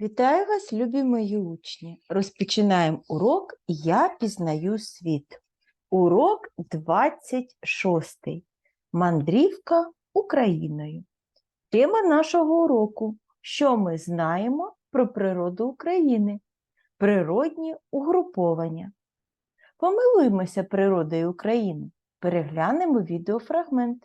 Вітаю вас, любі мої учні! Розпочинаємо урок Я пізнаю світ. Урок 26. Мандрівка Україною. Тема нашого уроку Що ми знаємо про природу України? Природні угруповання. Помилуємося природою України. Переглянемо відеофрагмент.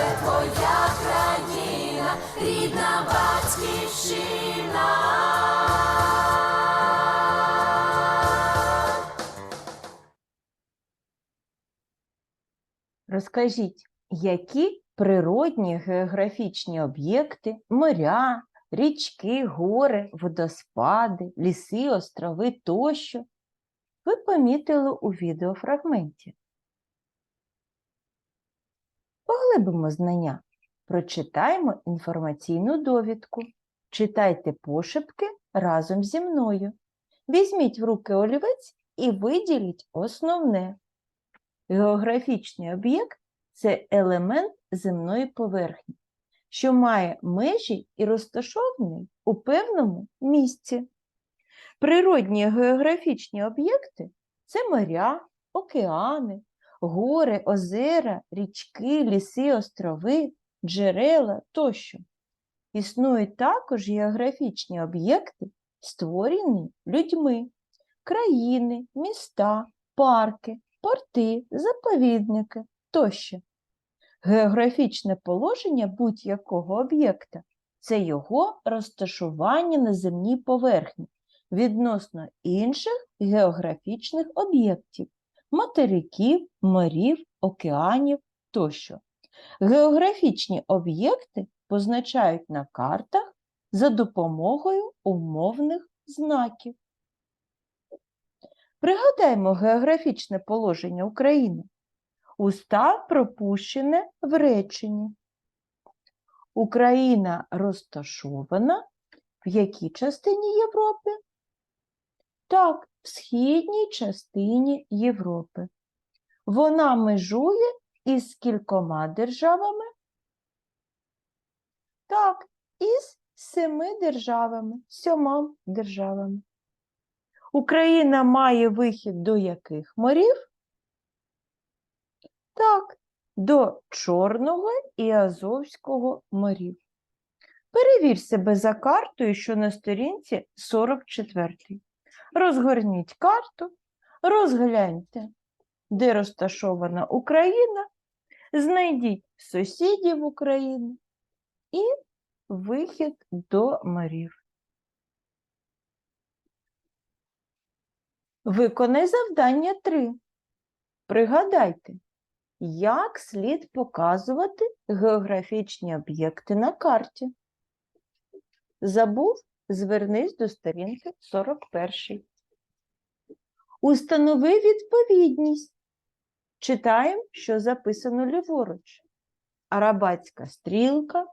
це твоя країна, рідна батьківщина. Розкажіть, які природні географічні об'єкти, моря, річки, гори, водоспади, ліси, острови тощо ви помітили у відеофрагменті? Поглибимо знання, прочитаємо інформаційну довідку. Читайте пошепки разом зі мною. Візьміть в руки олівець і виділіть основне. Географічний об'єкт це елемент земної поверхні, що має межі і розташований у певному місці. Природні географічні об'єкти це моря, океани, гори, озера, річки, ліси, острови, джерела тощо. Існують також географічні об'єкти, створені людьми, країни, міста, парки, порти, заповідники тощо. Географічне положення будь-якого об'єкта це його розташування на земній поверхні відносно інших географічних об'єктів материків, морів, океанів тощо. Географічні об'єкти позначають на картах за допомогою умовних знаків. Пригадаємо географічне положення України. Устав пропущене в реченні. Україна розташована в якій частині Європи? Так, в східній частині Європи. Вона межує із кількома державами? Так, із семи державами, сьома державами. Україна має вихід до яких морів? Так, до Чорного і Азовського морів. Перевір себе за картою, що на сторінці 44. Розгорніть карту, розгляньте, де розташована Україна, знайдіть сусідів України і вихід до морів. Виконай завдання 3. Пригадайте, як слід показувати географічні об'єкти на карті. Забув? Звернись до сторінки 41. Установи відповідність. Читаємо, що записано ліворуч. Арабатська стрілка,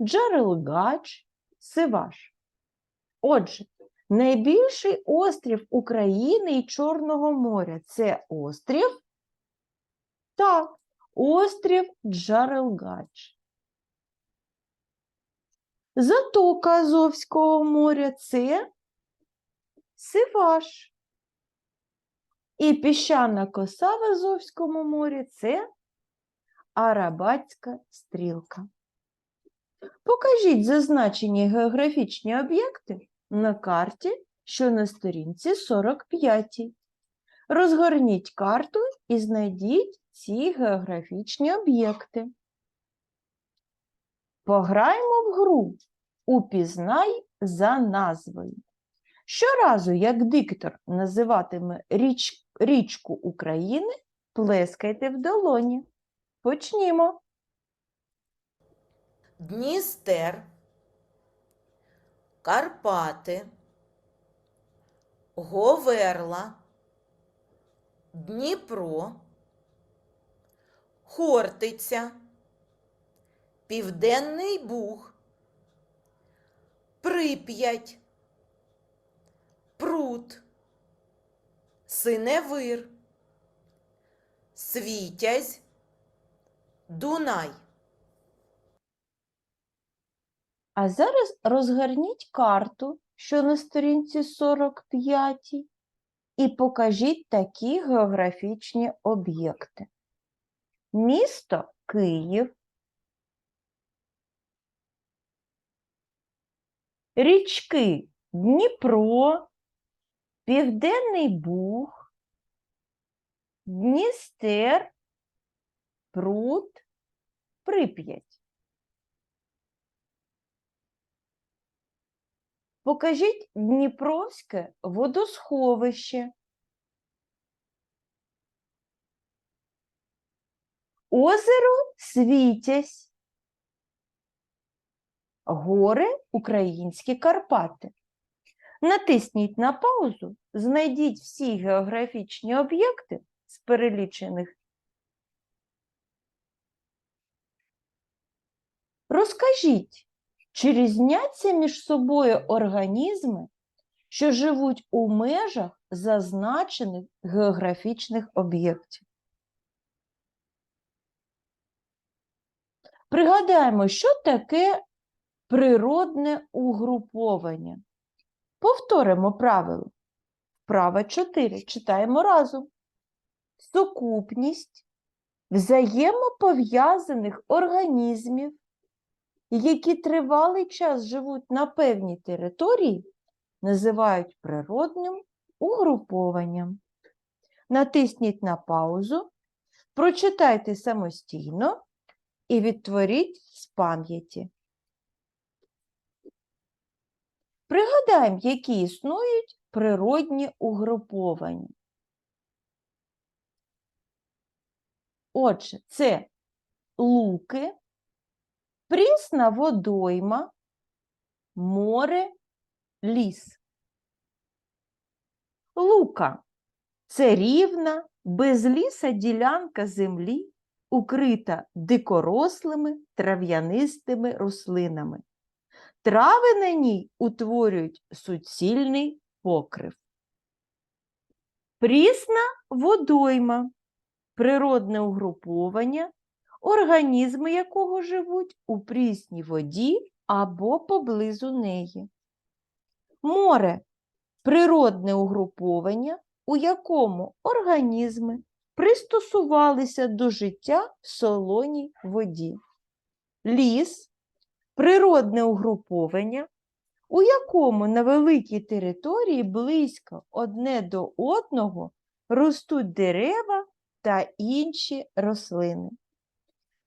Джарелгач, Сиваш. Отже, найбільший острів України і Чорного моря це острів? Так, острів Джарелгач. Затока Азовського моря це Сиваш. І піщана коса в Азовському морі це Арабатська стрілка. Покажіть зазначені географічні об'єкти на карті, що на сторінці 45. Розгорніть карту і знайдіть ці географічні об'єкти. Пограємо в гру Упізнай за назвою. Щоразу, як диктор називатиме річ, річку України, плескайте в долоні. Почнімо. Дністер, Карпати, Говерла, Дніпро, Хортиця, Південний Буг, Прип'ять, Прут, Синевир, Світязь, Дунай. А зараз розгорніть карту, що на сторінці 45, і покажіть такі географічні об'єкти. Місто Київ, річки Дніпро, Південний Буг, Дністер, Прут, Прип'ять. Покажіть Дніпровське водосховище. Озеро Світязь. Гори Українські Карпати. Натисніть на паузу, знайдіть всі географічні об'єкти з перелічених. Розкажіть, чи різняться між собою організми, що живуть у межах зазначених географічних об'єктів? Пригадаємо, що таке природне угруповання. Повторимо правило. Вправа 4. Читаємо разом. Сукупність взаємопов'язаних організмів, які тривалий час живуть на певній території, називають природним угрупованням. Натисніть на паузу, прочитайте самостійно і відтворіть з пам'яті. Пригадаємо, які існують природні угруповання. Отже, це луки, прісна водойма, море, ліс. Лука це рівна, безліса ділянка землі, укрита дикорослими трав'янистими рослинами. Трави на ній утворюють суцільний покрив. Прісна водойма природне угруповання, організми якого живуть у прісній воді або поблизу неї. Море природне угруповання, у якому організми пристосувалися до життя в солоній воді. Ліс природне угруповання, у якому на великій території близько одне до одного ростуть дерева та інші рослини.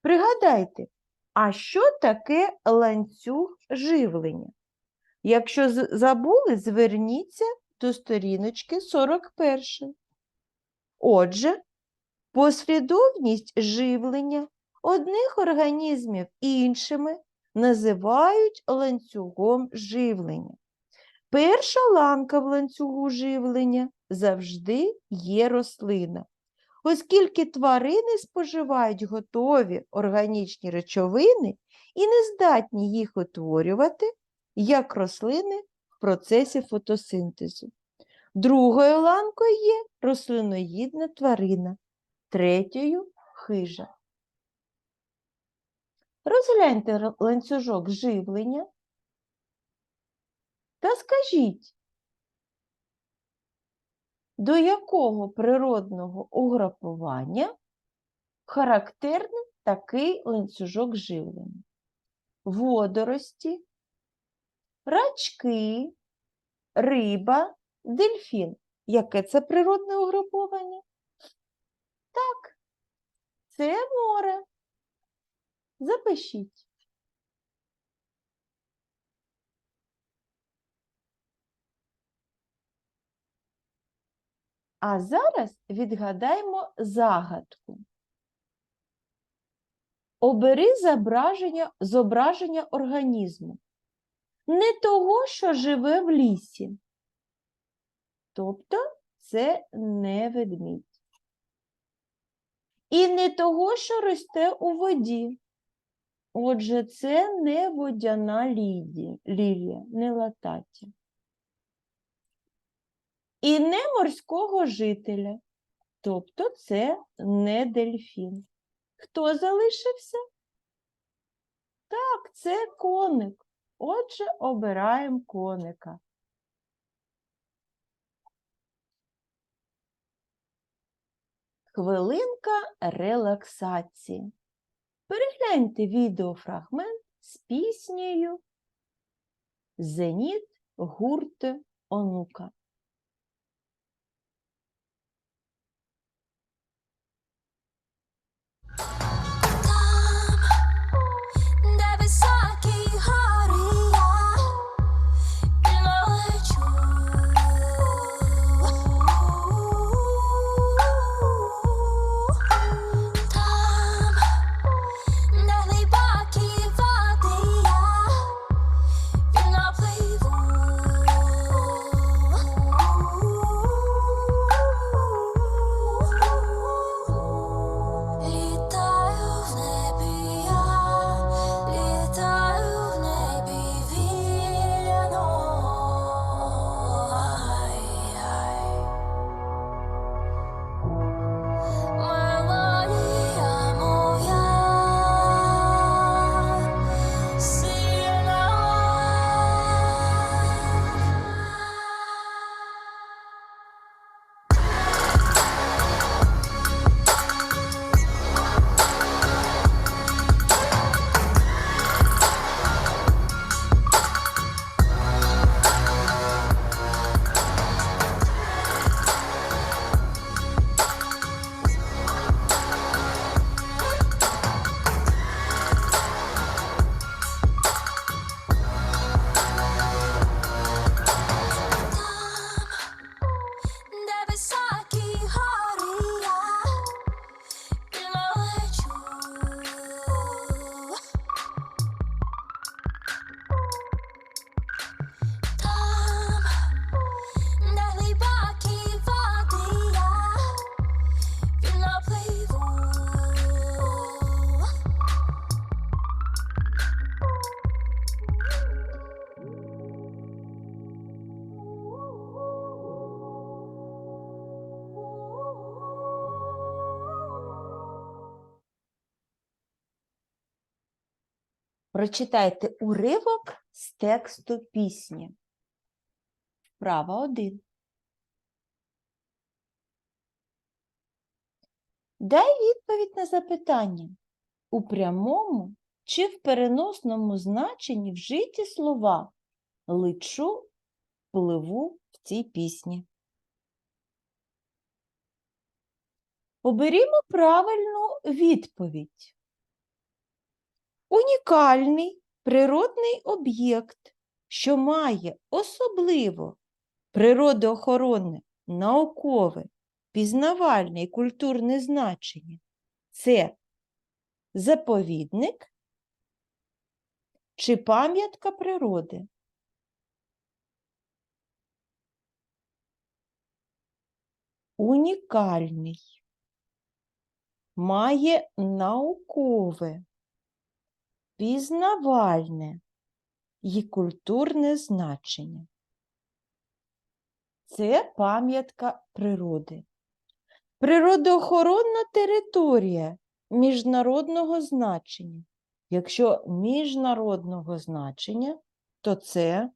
Пригадайте, а що таке ланцюг живлення? Якщо забули, зверніться до сторіночки 41. Отже, послідовність живлення одних організмів іншими називають ланцюгом живлення. Перша ланка в ланцюгу живлення завжди є рослина, оскільки тварини споживають готові органічні речовини і не здатні їх утворювати, як рослини в процесі фотосинтезу. Другою ланкою є рослиноїдна тварина, третьою хижа. Розгляньте ланцюжок живлення та скажіть, до якого природного угрупування характерний такий ланцюжок живлення? Водорості, рачки, риба, дельфін. Яке це природне угруповання? Так, це море. Запишіть. А зараз відгадаємо загадку. Обери зображення, зображення організму. Не того, що живе в лісі. Тобто це не ведмідь. І не того, що росте у воді. Отже, це не водяна лілія, не лататі. І не морського жителя. Тобто це не дельфін. Хто залишився? Так, це коник. Отже, обираємо коника. Хвилинка релаксації. Перегляньте відеофрагмент з піснею Зеніт гурт онука. Де Прочитайте уривок з тексту пісні. Вправа 1. Дай відповідь на запитання. У прямому чи в переносному значенні вжиті слова лечу, пливу в цій пісні. Оберімо правильну відповідь. Унікальний природний об'єкт, що має особливо природоохоронне, наукове, пізнавальне і культурне значення. Це заповідник чи пам'ятка природи. Унікальний. Має наукове, пізнавальне і культурне значення. Це пам'ятка природи. Природоохоронна територія міжнародного значення. Якщо міжнародного значення, то це,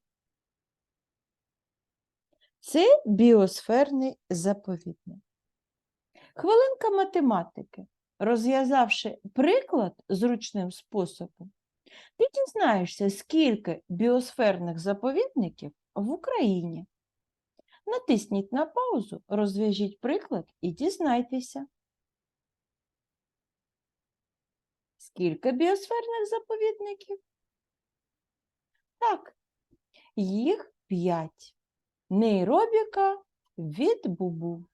це біосферний заповідник. Хвилинка математики. Розв'язавши приклад зручним способом, ти дізнаєшся, скільки біосферних заповідників в Україні. Натисніть на паузу, розв'яжіть приклад і дізнайтеся. Скільки біосферних заповідників? Так, їх п'ять. Нейробіка від Бубу.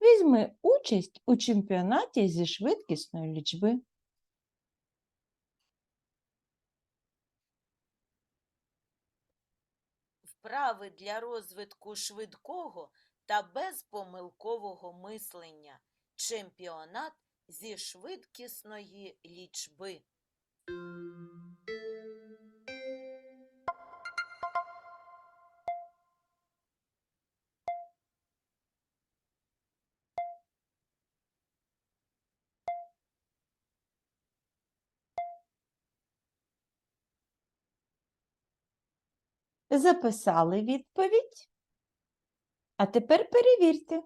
Візьми участь у чемпіонаті зі швидкісної лічби. Вправи для розвитку швидкого та безпомилкового мислення. Чемпіонат зі швидкісної лічби. Записали відповідь. А тепер перевірте.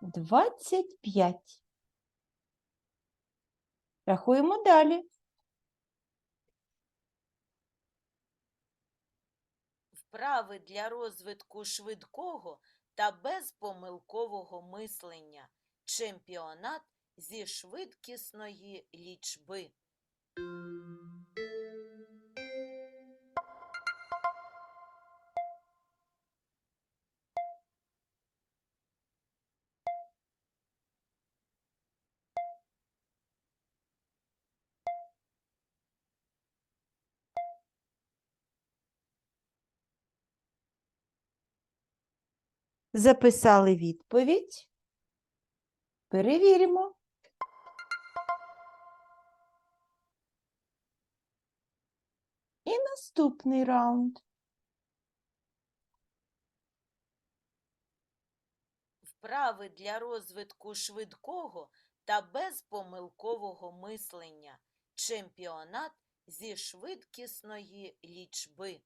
25. Рахуємо далі. Вправи для розвитку швидкого та безпомилкового мислення. Чемпіонат зі швидкісної лічби. Записали відповідь. Перевіримо. І наступний раунд. Вправи для розвитку швидкого та безпомилкового мислення. Чемпіонат зі швидкісної лічби.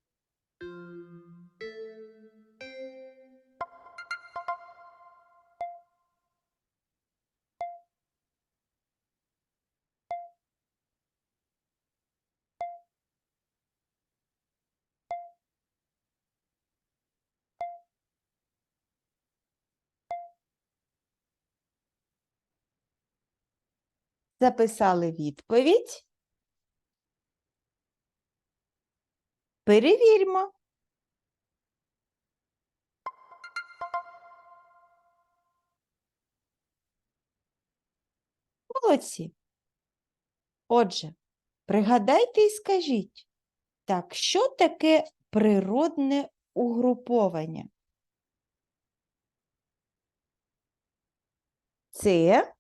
Записали відповідь. Перевіримо. Молодці. Отже, пригадайте і скажіть, так, що таке природне угруповання? Це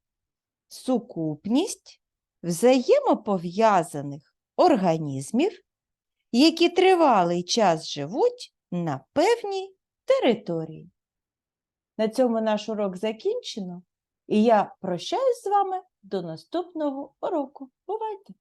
сукупність взаємопов'язаних організмів, які тривалий час живуть на певній території. На цьому наш урок закінчено, і я прощаюсь з вами до наступного уроку. Бувайте!